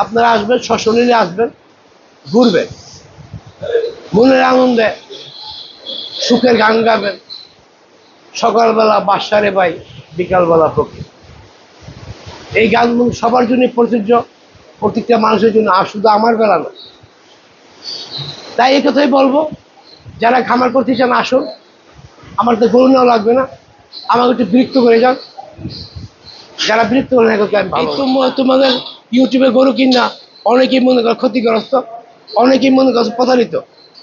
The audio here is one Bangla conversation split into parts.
আপনারা আসবেন, সশরীরে আসবেন, ঘুরবেন। মনের আনন্দে সুখের গান গাবেন। সকালবেলা বাসারে পাই বিকালবেলা প্রকৃতি। এই গানগুলো সবার জন্য প্রযোজ্য প্রত্যেকটা মানুষের জন্য। আর শুধু আমার বেলা না। তাই এই কথাই বলব, যারা খামার করতে চান, আসুন। আমার তো গরু নেওয়া লাগবে না। আমাকে একটু বিরক্ত করে যান। যারা বিরক্ত করে না আমি। তোমাদের ইউটিউবে গরু কিনা, অনেকেই মনে করে ক্ষতিগ্রস্ত, অনেকেই মনে করছে প্রতারিত।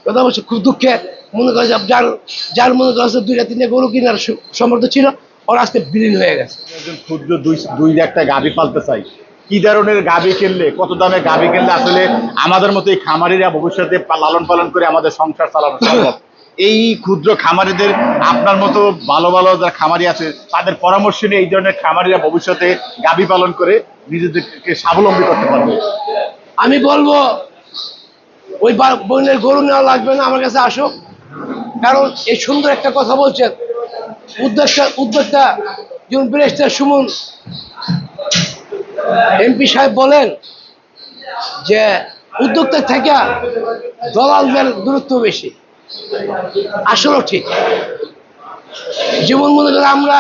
কথা বলছে, খুব দুঃখে মনে করে যার যার মনে করছে দুইটা, তিনটা গরু কেনার সু- সামর্থ্য ছিল, ওর আজকে বিলীন হয়ে গেছে। একজন ক্ষুদ্র দুই একটা গাভি পালতে চাই। কি ধরনের গাভি কিনলে, কত দামে গাভি কিনলে আসলে আমাদের মতো এই খামারিরা ভবিষ্যতে লালন পালন করে আমাদের সংসার চালানো সম্ভব? এই ক্ষুদ্র খামারিদের আপনার মতো ভালো ভালো যারা খামারি আছে, তাদের পরামর্শ নিয়ে এই ধরনের খামারিরা ভবিষ্যতে গাভি পালন করে নিজেদেরকে স্বাবলম্বী করতে পারবে। আমি বলব, ওই বোনের গরু নেওয়া লাগবে না, আমার কাছে আসো কারণ এই সুন্দর একটা কথা বলছেন। উদ্যোক্তা উদ্যোক্তা যেমন ব্রেস্টার সুমন, এমপি সাহেব বলেন যে, উদ্যোক্তা থেকে দলালদের দূরত্ব বেশি। আসলেও ঠিক। যেমন মনে করেন আমরা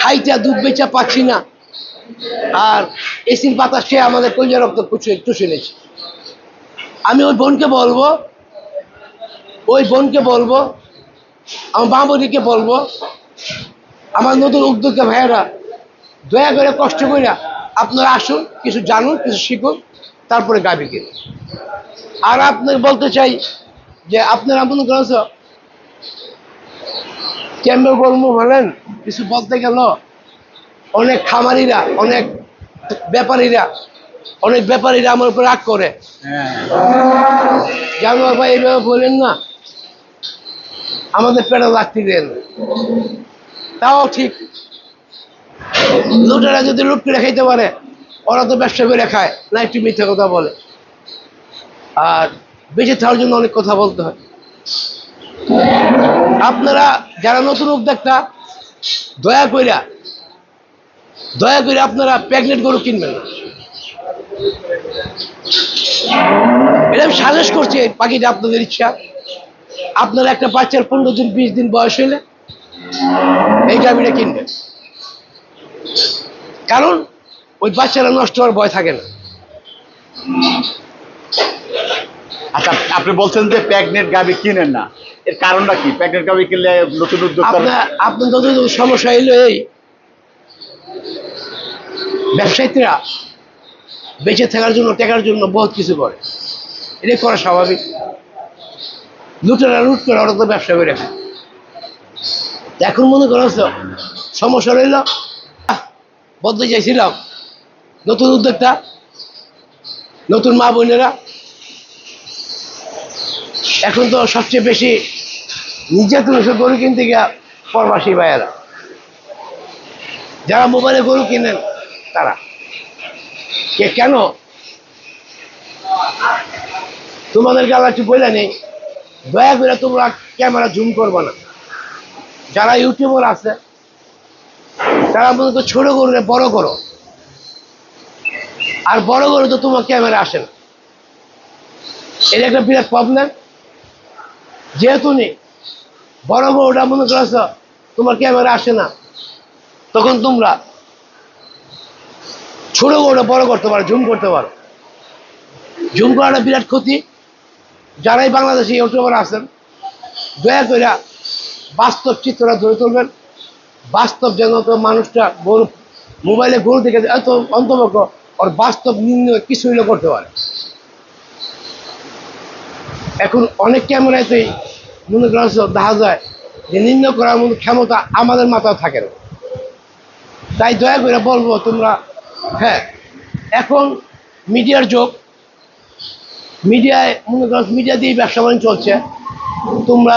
খাইটা দুধ বেচা পাচ্ছি না, আর এসির বাতাস খেয়ে আমাদের কলিজা রক্ত চুষে চুষে নিয়েছে আমি ওই বোনকে বলব, ওই বোনকে বলব, আমার বাবুদিকে বলব, আমার নতুন উদ্যোক্তা ভাইয়েরা, দয়া করে কষ্ট করে আপনারা আসুন, কিছু জানুন, কিছু শিখুন, তারপরে গাবি কিনুন। আর আপনাকে বলতে চাই যে আপনারা মনে করেছ কেমন কর্ম বলেন? কিছু বলতে গেল। অনেক খামারিরা অনেক ব্যাপারীরা অনেক ব্যাপারীরা আমার উপর রাগ করে। জানোয়ার ভাই এইভাবে বলেন না। আমাদের পেটে লাগতে দেন। তাও ঠিক। লুটেরা যদি লুট করে খাইতে পারে ওরা তো ব্যবসা করে খায়। না একটু মিথ্যে কথা বলে। আর বেঁচে থাকার জন্য অনেক কথা বলতে হয়। আপনারা যারা নতুন উদ্যোক্তা, দয়া কইরা, দয়া করে আপনারা প্রেগনেন্ট গরু কিনবেন না। সাজেস্ট করছি পাখিটা আপনাদের ইচ্ছা। আপনারা একটা বাচ্চার পনেরো দিন, বিশ দিন বয়স হইলে এই গাভিটা কিনবেন। কারণ ওই বাচ্চারা নষ্ট হওয়ার ভয় থাকে না। আচ্ছা আপনি বলছেন যে প্যাগনেট গাবি কিনেন না। এর কারণটা কি? প্যাগনেট গাবি কিনলে নতুন উদ্যোক্তা আপনার সমস্যা হইল এই ব্যবসায়ীরা বেঁচে থাকার জন্য, টাকার জন্য বহুত কিছু করে। এটা করা স্বাভাবিক। লুটেরা লুট করে, ওরা তো ব্যবসা করে। এখন মনে করছ সমস্যা রইল। বদলে চাইছিলাম নতুন উদ্যোক্তা, নতুন মা বোনেরা এখন তো সবচেয়ে বেশি নির্যাতন হচ্ছে গরু কিনতে গিয়া প্রবাসী ভাইয়েরা। যারা মোবাইলে গরু কিনেন, তারা। কে কেন? তোমাদেরকে আবার একটু বলে নেই, দয়া করে তোমরা ক্যামেরা জুম করবে না। যারা ইউটিউবার আছে, তারা করো ছোট গরু বড় করো আর বড় গরু তো তোমার ক্যামেরা আসে না। এটা একটা বিরাট প্রবলেম যেহেতু নেই। বড় গরুটা মনে করেছ? তোমার ক্যামেরা আসে না? তখন তোমরা ছোট গরুটা বড় করতে পারো জুম করতে পারো। জুম করাটা বিরাট ক্ষতি। যারাই বাংলাদেশে ইউটিউবার আছেন, দয়া করে বাস্তব চিত্রটা ধরে তুলবেন। বাস্তব যেন তো মানুষটা গরু মোবাইলে গরু দেখে এত অন্তপক্ষ ওর বাস্তব নির্ণয় কিছু করতে পারে। এখন অনেক ক্যামেরাতেই মনে করা দেখা যায় যে নির্ণয় করার মতো ক্ষমতা আমাদের মাথায় থাকে না। তাই দয়া করে বলব তোমরা হ্যাঁ এখন মিডিয়ার যোগ, মিডিয়ায় মনে করো মিডিয়া দিয়েই ব্যবসা বাণিজ্য চলছে। তোমরা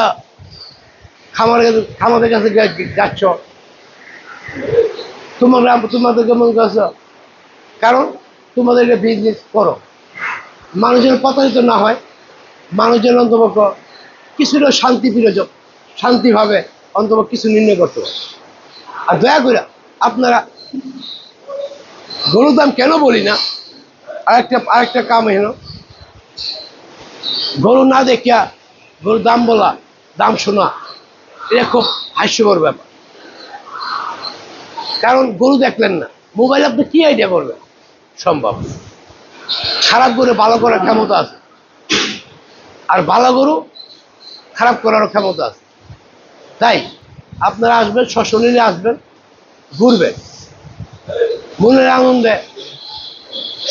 খামারের কাছে খামারের কাছে যাচ্ছ, তোমরা, তোমাদেরকে মনে করছ কারণ তোমাদের এটা বিজনেস করো। মানুষ যেন প্রতারিত না হয় মানুষ যেন অন্তপক্ষ কিছুটা শান্তি বিরোধক, শান্তিভাবে অন্তপক্ষ কিছু নির্ণয় করতে পারে। আর দয়া করে আপনারা গরুর দাম কেন বলি না? আরেকটা আরেকটা কাম হলো, গরু না দেখিয়া গরুর দাম বলা, দাম শোনা, এটা খুব হাস্যকর ব্যাপার। কারণ গরু দেখলেন না, মোবাইল আপনি কি আইডিয়া করবেন? সম্ভব। খারাপ গরু ভালো করার ক্ষমতা আছে। আর ভালো গরু খারাপ করারও ক্ষমতা আছে। তাই আপনারা আসবেন সশরীরে আসবেন, ঘুরবেন। মনের আনন্দে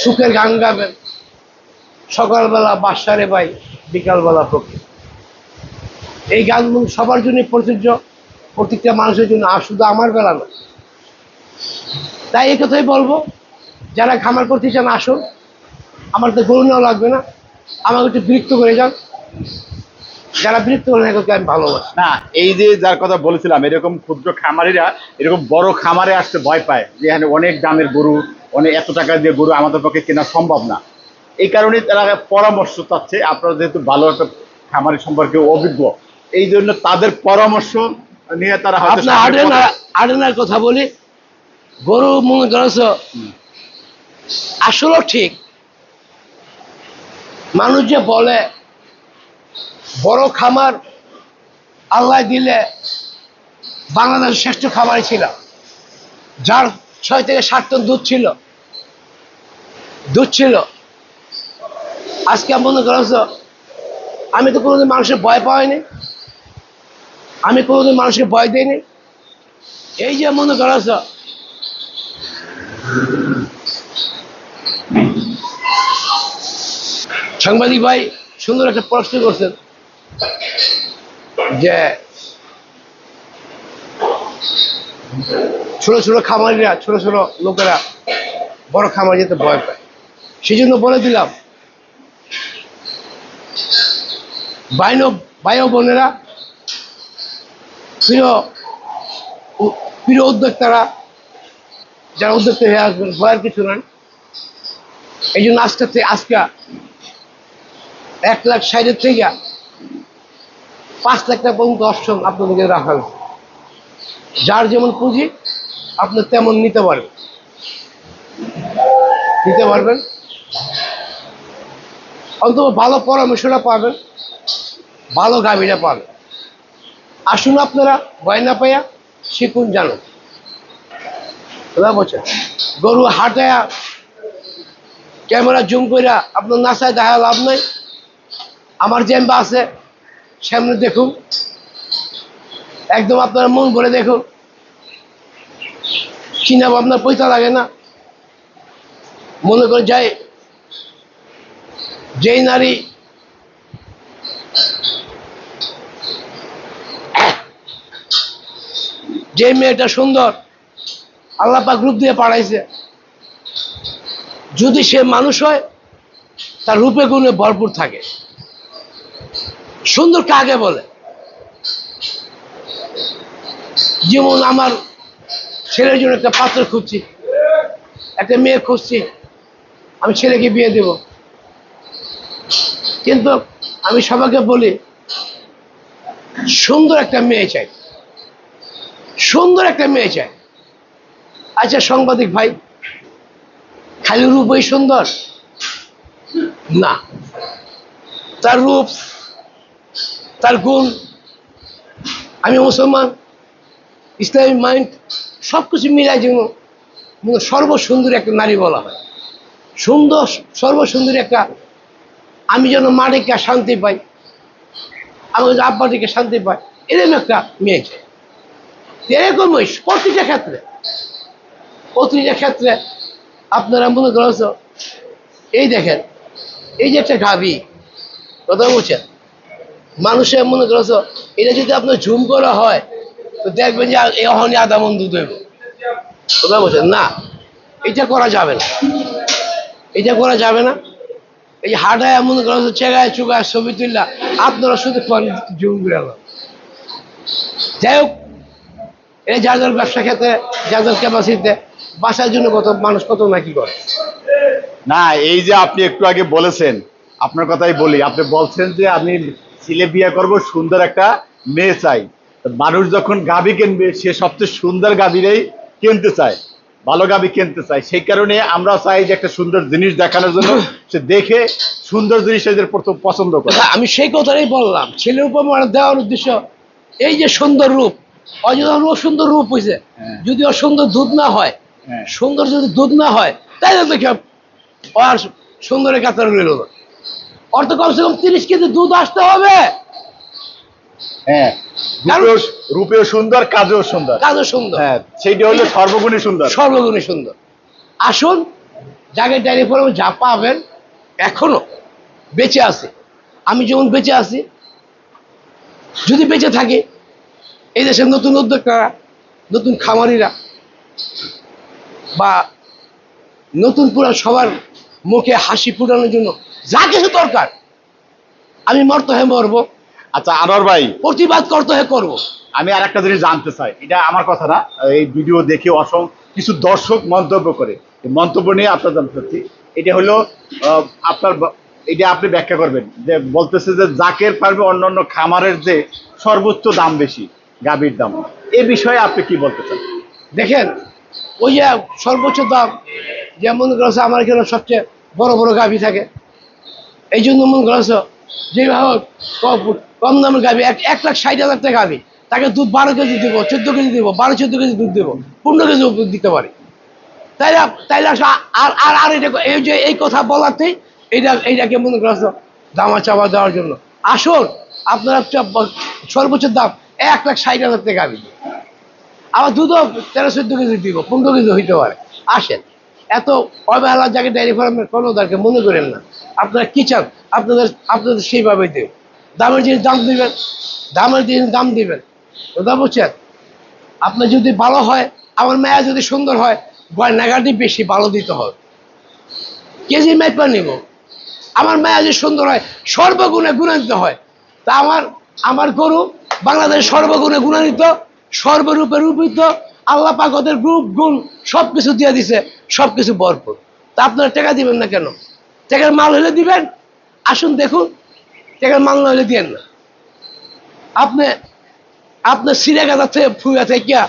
সুখের গান গাবেন। সকালবেলা বাসারে পাই বিকালবেলা প্রকৃতি। এই গানগুলো সবার জন্য প্রযোজ্য প্রত্যেকটা মানুষের জন্য। আর শুধু আমার বেলা না। তাই এই কথাই বলব, যারা খামার করতে চান আসুন। আমার তো গরু নেওয়া লাগবে না। আমাকে একটু বিরক্ত করে যান যারা বিরক্ত করেন এগুলোকে আমি ভালোবাসি। না এই যে যার কথা বলেছিলাম এরকম ক্ষুদ্র খামারিরা এরকম বড় খামারে আসতে ভয় পায় যে এখানে অনেক দামের গরু অনেক এত টাকা দিয়ে গরু আমাদের পক্ষে কেনা সম্ভব না। এই কারণে তারা পরামর্শ চাচ্ছে আপনারা যেহেতু ভালো একটা খামারি সম্পর্কে অভিজ্ঞ এই জন্য তাদের পরামর্শ নিয়ে তারা আডেনার কথা বলি গরু মনে করেছ আসলেও ঠিক মানুষ যে বলে, বড় খামার আল্লাহ দিলে বাংলাদেশের শ্রেষ্ঠ খামারই ছিল। যার ছয় থেকে সাত টন দুধ ছিল। দুধ ছিল। আজকে মনে করেছ আমি তো কোনোদিন মানুষের ভয় পাইনি। আমি কোনোদিন মানুষকে ভয় দিইনি। এই যে মনে করেছ সাংবাদিক ভাই সুন্দর একটা প্রশ্ন করছেন যে ছোট ছোট খামারিরা, ছোট ছোট লোকেরা বড় খামার যেতে ভয় পায়। সেই জন্য বলে দিলাম, বাইন ভাই বোনেরা, প্রিয় প্রিয় উদ্যোক্তারা, যারা উদ্যোক্তা হয়ে আসবেন, ভয়ের কিছু নয় এই জন্য আজকে আজকে এক লাখ ষাটের থেকে পাঁচ লাখ টাকা পর্যন্ত অপশন আপনাদেরকে রাখা যার যেমন পুঁজি, আপনি তেমন নিতে পারবেন। নিতে পারবেন। অন্তত ভালো পরামর্শটা পাবেন, ভালো গাভীরা পাবেন। আসুন আপনারা গয়না পাইয়া শিখুন, জানুন। বুঝা বলছেন? গরু হাটায়া, ক্যামেরা জুম কইরা আপনার নাসায় দেখা লাভ নাই। আমার জেম্বা আছে, সামনে দেখুন। একদম আপনার মন ভরে দেখুন। চিনা আপনার পয়সা লাগে না। মনে করে যায় যেই নারী যে মেয়েটা সুন্দর, আল্লাহ পাক রূপ দিয়ে পাড়াইছে যদি সে মানুষ হয়, তার রূপে গুণে ভরপুর থাকে। সুন্দর কাকে বলে? যেমন আমার ছেলের জন্য একটা পাত্র খুঁজছি, একটা মেয়ে খুঁজছি, আমি ছেলেকে বিয়ে দেব। কিন্তু আমি সবাইকে বলি, সুন্দর একটা মেয়ে চাই। সুন্দর একটা মেয়ে চাই। আচ্ছা সাংবাদিক ভাই, খালি রূপই সুন্দর? না। তার রূপ তার গুণ, আমি মুসলমান ইসলামিক মাইন্ড সব কিছু মিলাই যেন সর্বসুন্দরী একটা নারী বলা হয়। সুন্দর, সর্বসুন্দরী একটা, আমি যেন মাটিকে শান্তি পাই আমি আব্বাটিকে শান্তি পাই, এরকম একটা মেয়ে চাই প্রতিটা ক্ষেত্রে প্রতিটা ক্ষেত্রে আপনারা মনে করেছ এই দেখেন, এই যে একটা গাভী, কথা বলছেন মানুষের মনে করেছ এটা যদি আপনার ঝুম করা হয়, তো দেখবেন যে এই অহনি আধা মন দুধ হইব। বলছেন? না, এটা করা যাবে না। এটা করা যাবে না। এই যে হাটায় মনে করেছ চেগায় চুগায় ছবি তুললা, আপনারা শুধু ঝুম করে যাই হোক, এই যার যার ব্যবসা ক্ষেত্রে যার যার ক্যাপাসিটিতে বাসার জন্য কত মানুষ কত না কি করে? না, এই যে আপনি একটু আগে বলেছেন, আপনার কথাই বলি, আপনি বলছেন যে আমি ছেলে বিয়ে করব সুন্দর একটা মেয়ে চাই মানুষ যখন গাভী কিনবে সে সবচেয়ে সুন্দর গাভীরাই কিনতে চায় ভালো গাবি কিনতে চায় সেই কারণে আমরা চাই যে একটা সুন্দর জিনিস দেখানোর জন্য সে দেখে সুন্দর জিনিস এদের প্রথম পছন্দ করে আমি সেই কথাটাই বললাম ছেলের উপমার দেওয়ার উদ্দেশ্য এই যে সুন্দর রূপ অযথা ওর সুন্দর রূপ হয়েছে হ্যাঁ। যদি ওর সুন্দর দুধ না হয় হ্যাঁ। সুন্দর যদি দুধ না হয় তাই দেখে আর সুন্দরের কাতার রইল না ওর তো কমসে কম তিরিশ কেজি দুধ আসতে হবে। হ্যাঁ রূপেও সুন্দর কাজেও সুন্দর। কাজও সুন্দর। হ্যাঁ সেইটা হলো সর্বগুণী সুন্দর। সর্বগুণে সুন্দর। আসুন যাকে ডায়েরি ফার্মে যা পাবেন এখনও বেঁচে আছে। আমি যেমন বেঁচে আছি যদি বেঁচে থাকে এই দেশের নতুন উদ্যোক্তারা নতুন খামারিরা বা নতুন পুরা সবার মুখে হাসি ফুটানোর জন্য যা কিছু দরকার। আমি মরতে হয়ে মরবো। আচ্ছা আনোয়ার ভাই। প্রতিবাদ করতে হয়ে করব। আমি আর একটা জিনিস জানতে চাই। এটা আমার কথা না এই ভিডিও দেখে অসম কিছু দর্শক মন্তব্য করে। মন্তব্য নিয়ে আপনার জানতে চাচ্ছি। এটা হলো আপনার এটা আপনি ব্যাখ্যা করবেন। যে বলতেছে যে জাকের পারবে অন্যান্য খামারের যে সর্বোচ্চ দাম বেশি গাভীর দাম। এ বিষয়ে আপনি কি বলতে চান? দেখেন ওই যে সর্বোচ্চ দাম যে মনে করছে আমার এখানে সবচেয়ে বড় বড় গাভি থাকে। এই জন্য মনে করছ যেভাবে কম- দামের গাভি, এক লাখ ষাট হাজার টাকা গাভি। তাকে দুধ বারো কেজি দেবো, চোদ্দ কেজি দেবো, বারো চোদ্দ কেজি দুধ দেবো, পনেরো কেজি দুধ দিতে পারি। তাইলে তাইলে আসলে আর আর আর এটা এই যে এই কথা বলাতেই এইটা এইটাকে মনে করছ দামা চাপা দেওয়ার জন্য। আসুন, আপনারা সর্বোচ্চ দাম এক লাখ ষাট হাজার টাকা গাভি। আবার দুধও তেরো চোদ্দ কেজি দিব, পনেরো কেজি হইতে পারে। আসেন। এত অবহেলার জায়গায় ডায়েরি ফার্মের কোনো দরকার মনে করেন না। আপনারা কি চান? আপনাদের আপনাদের সেইভাবে দেব দামের জিনিস দাম দিবেন। দামের জিনিস দাম দিবেন। কথা বুঝছেন আপনার যদি ভালো হয়, আমার মেয়া যদি সুন্দর হয় নেগাটিভ বেশি, ভালো দিতে হবে। কেজি মেপা নিব আমার মেয়া যদি সুন্দর হয়, সর্বগুণে গুণান্বিত হয়। তা আমার আমার গরু বাংলাদেশ সর্বগুণে গুণান্বিত, সর্বরূপে রূপিত, আল্লাহ পাক ওদের রূপ, গুণ সব কিছু দিয়ে দিছে সব কিছু ভরপুর। তা আপনারা টাকা দিবেন না কেন? টাকার মাল হলে দিবেন, আসুন দেখুন, টাকার মাল না হলে দিয়েন না। আপনি আপনার সিরে গাদা থেকে ফুয়া থেকে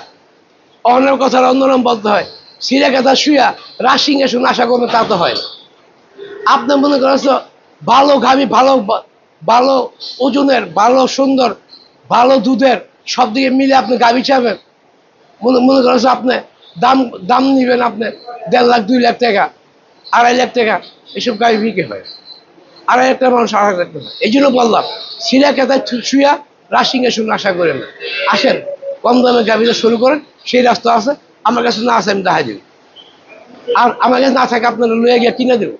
অন্য কথার অন্যরম বলতে হয় সিরে গাদা শুয়া রাশিং শুনে, আশা করবেন তা তো হয় না। আপনার মনে করেছ ভালো ঘামি, ভালো ভালো ওজনের, ভালো সুন্দর, ভালো দুধের সব দিকে মিলে আপনি গাভি চাবেন মনে মনে করেছ আপনি দাম দাম নিবেন আপনি দেড় লাখ দুই লাখ টাকা আড়াই লাখ টাকা এসব গাড়ি বিক্রি হয়। আড়াই লাখ টাকা মানুষ আড়াই লাখ টাকা। এই জন্য বললাম সিরা কেতায় শুয়া রাশিং এর শুনে আশা করেন না। আসেন কম দামে গাভিটা শুরু করেন সেই রাস্তা আছে আমার কাছে না আছে আমি দেখা দিব। আর আমার কাছে না থাকে আপনারা লুয়ে গিয়ে কিনে দেবো।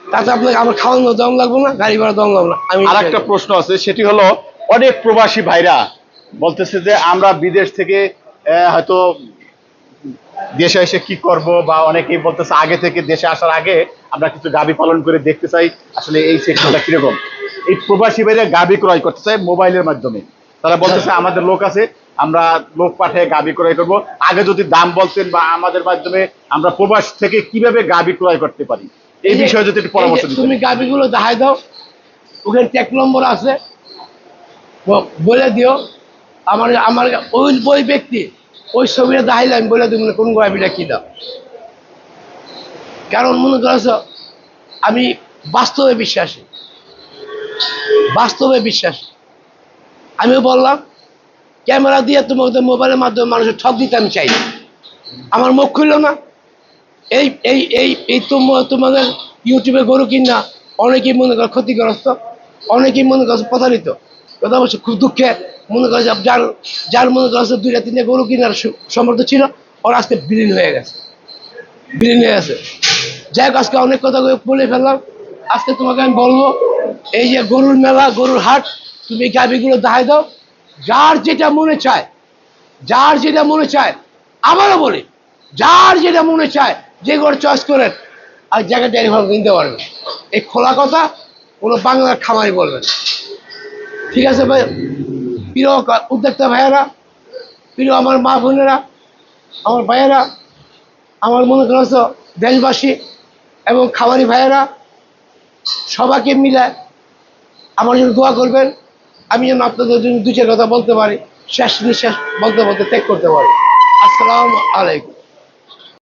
তাতে আপনাকে আমার খাওয়ানো দম লাগবে না গাড়ি ভাড়া দম লাগবে না আমি আর একটা প্রশ্ন আছে সেটি হলো অনেক প্রবাসী ভাইরা বলতেছে যে আমরা বিদেশ থেকে হয়তো দেশে এসে কি করব বা অনেকেই বলতেছে আগে থেকে দেশে আসার আগে আমরা কিছু গাবি পালন করে দেখতে চাই আসলে এই সেক্টরটা কীরকম? এই প্রবাসী ভাইরা গাবি ক্রয় করতে চাই মোবাইলের মাধ্যমে। তারা বলতেছে আমাদের লোক আছে আমরা লোক পাঠিয়ে গাবি ক্রয় করব। আগে যদি দাম বলতেন বা আমাদের মাধ্যমে আমরা প্রবাস থেকে কীভাবে গাবি ক্রয় করতে পারি? এই বিষয়ে যদি একটু পরামর্শ যে দিতেন তুমি গাভিগুলো দেখাই দাও। ওখানে ট্যাক নম্বর আছে। বলে দিও। আমার আমার ওই ওই ব্যক্তি ওই ছবিটা দেখাইলে আমি বলে দিব, কোন গাভিটা কি দাও? কারণ মনে করেছ, আমি বাস্তবে বিশ্বাসী। বাস্তবে বিশ্বাসী। আমিও বললাম, ক্যামেরা দিয়ে তোমাকে মোবাইলের মাধ্যমে মানুষের ঠক দিতে আমি চাই আমার মুখ খুললো না। এই এই এই এই তোম- তোমাদের ইউটিউবে গরু কিনা, অনেকেই মনে করে ক্ষতিগ্রস্ত, অনেকেই মনে করছে প্রতারিত। কথা বলছে, খুব দুঃখে মনে করে যার যার মনে করছে দুইটা তিনটা গরু কেনার সমর্থ ছিল, ওর আজকে বিলীন হয়ে গেছে। বিলীন হয়ে গেছে। যাই হোক, আজকে অনেক কথা বলে ফেললাম। আজকে তোমাকে আমি বলব, এই যে গরুর মেলা, গরুর হাট, তুমি গাভিগুলো দেখাই দাও। যার যেটা মনে চায়, যার যেটা মনে চায়, আবারও বলি, যার যেটা মনে চায়, যে ঘর চয়েস করেন, আর জায়গা ডেয়ারি কিনতে পারবেন এই খোলা কথা কোনো বাংলার খামারি বলবেন ঠিক আছে ভাই? প্রিয় উদ্যোক্তা ভাইয়েরা, প্রিয় আমার মা বোনেরা, আমার ভাইয়েরা, আমার মনে করছ দেশবাসী এবং খাবারি ভাইয়েরা, সবাইকে মিলে আমার জন্য দোয়া করবেন। আমি যেন আপনাদের জন্য দু চার কথা বলতে পারি, শেষ নিঃশ্বাস বলতে বলতে ত্যাগ করতে পারি। আসসালামু আলাইকুম।